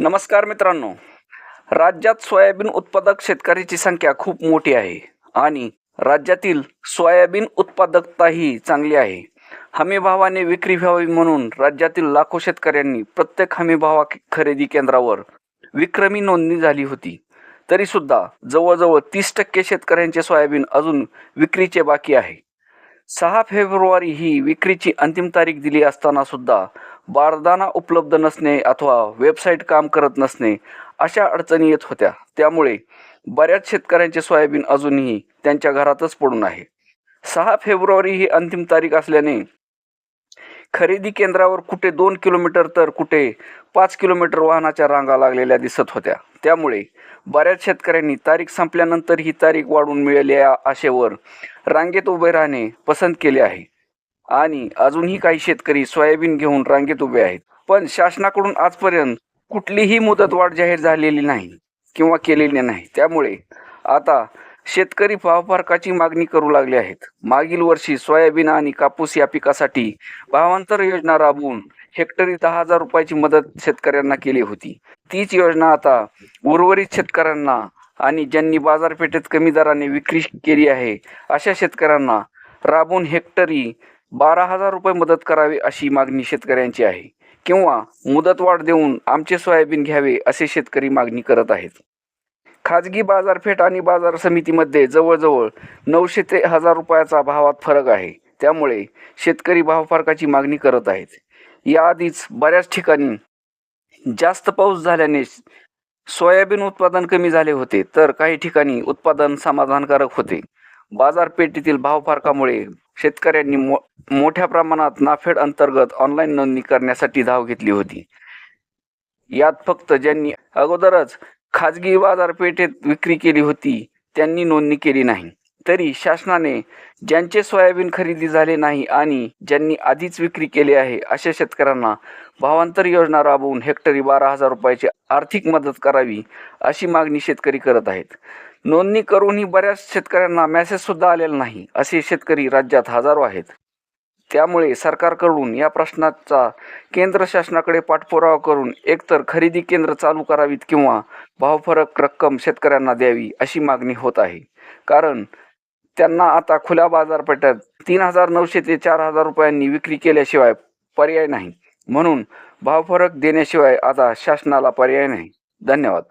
नमस्कार मित्रांनो. राज्यात सोयाबीन उत्पादक शेतकऱ्याची संख्या खूप मोठी आहे आणि राज्यातील सोयाबीन उत्पादकताही चांगली आहे. हमीभावाने विक्री व्हावी म्हणून राज्यातील लाखो शेतकऱ्यांनी प्रत्येक हमीभावा खरेदी केंद्रावर विक्रमी नोंदणी झाली होती. तरीसुद्धा जवळजवळ तीस टक्के शेतकऱ्यांचे सोयाबीन अजून विक्रीचे बाकी आहे. सहा फेब्रुवारी ही विक्रीची अंतिम तारीख दिली असताना सुद्धा बारदाना उपलब्ध नसणे अथवा वेबसाईट काम करत नसणे अशा अडचणी येत होत्या. त्यामुळे बऱ्याच शेतकऱ्यांचे सोयाबीन अजूनही त्यांच्या घरातच पडून आहे. सहा फेब्रुवारी ही अंतिम तारीख असल्याने खरेदी केंद्रावर कुठे दोन किलोमीटर तर कुठे पाच किलोमीटर वाहनाच्या रांगा लागलेल्या दिसत होत्या. त्यामुळे बऱ्याच शेतकऱ्यांनी तारीख संपल्यानंतर ही तारीख वाढून मिळेल या आशेवर रांगेत उभे राहणे पसंत केले आहे. आणि अजूनही काही शेतकरी सोयाबीन घेऊन रांगेत उभे आहेत. पण शासनाकडून आजपर्यंत कुठलीही मुदतवाढ जाहीर झालेली नाही किंवा केलेली नाही. त्यामुळे आता शेतकरी भावफरकाची मागणी करू लागले आहेत. मागील वर्षी सोयाबीन आणि कापूस या पिकासाठी भावांतर योजना राबवून हेक्टरी दहा हजार रुपयाची मदत शेतकऱ्यांना केली होती. तीच योजना आता उर्वरित शेतकऱ्यांना आणि ज्यांनी बाजारपेठेत कमी दराने विक्री केली आहे अशा शेतकऱ्यांना राबून हेक्टरी बारा हजार रुपये मदत करावी अशी मागणी शेतकऱ्यांची आहे. किंवा मुदतवाढ देऊन आमचे सोयाबीन घ्यावे असे शेतकरी मागणी करत आहेत. खाजगी बाजारपेठ आणि बाजार समितीमध्ये जवळजवळ नऊशे ते हजार रुपयाचा भावात फरक आहे. त्यामुळे शेतकरी भावफरकाची मागणी करत आहेत. याआधीच बऱ्याच ठिकाणी जास्त पाऊस झाल्याने सोयाबीन उत्पादन कमी झाले होते. तर काही ठिकाणी उत्पादन समाधानकारक होते. बाजारपेठेतील भावफरकामुळे शेतकऱ्यांनी मो मोठ्या प्रमाणात नाफेड अंतर्गत ऑनलाईन नोंदणी करण्यासाठी धाव घेतली होती. यात फक्त ज्यांनी अगोदरच खाजगी बाजारपेठेत विक्री केली होती त्यांनी नोंदणी केली नाही. तरी शासनाने ज्यांचे सोयाबीन खरेदी झाले नाही आणि ज्यांनी आधीच विक्री केली आहे अशा शेतकऱ्यांना भावांतर योजना राबवून हेक्टरी बारा हजार रुपयाची आर्थिक मदत करावी अशी मागणी शेतकरी करत आहेत. नोंदणी करूनही बऱ्याच शेतकऱ्यांना मेसेजसुद्धा आलेला नाही असे शेतकरी राज्यात हजारो आहेत. त्यामुळे सरकारकडून या प्रश्नाचा केंद्र शासनाकडे पाठपुरावा करून एकतर खरेदी केंद्र चालू करावीत किंवा भावफरक रक्कम शेतकऱ्यांना द्यावी अशी मागणी होत आहे. कारण त्यांना आता खुल्या बाजारपेठेत तीन हजार नऊशे ते चार हजार रुपयांनी विक्री केल्याशिवाय पर्याय नाही. म्हणून भावफरक देण्याशिवाय आता शासनाला पर्याय नाही. धन्यवाद.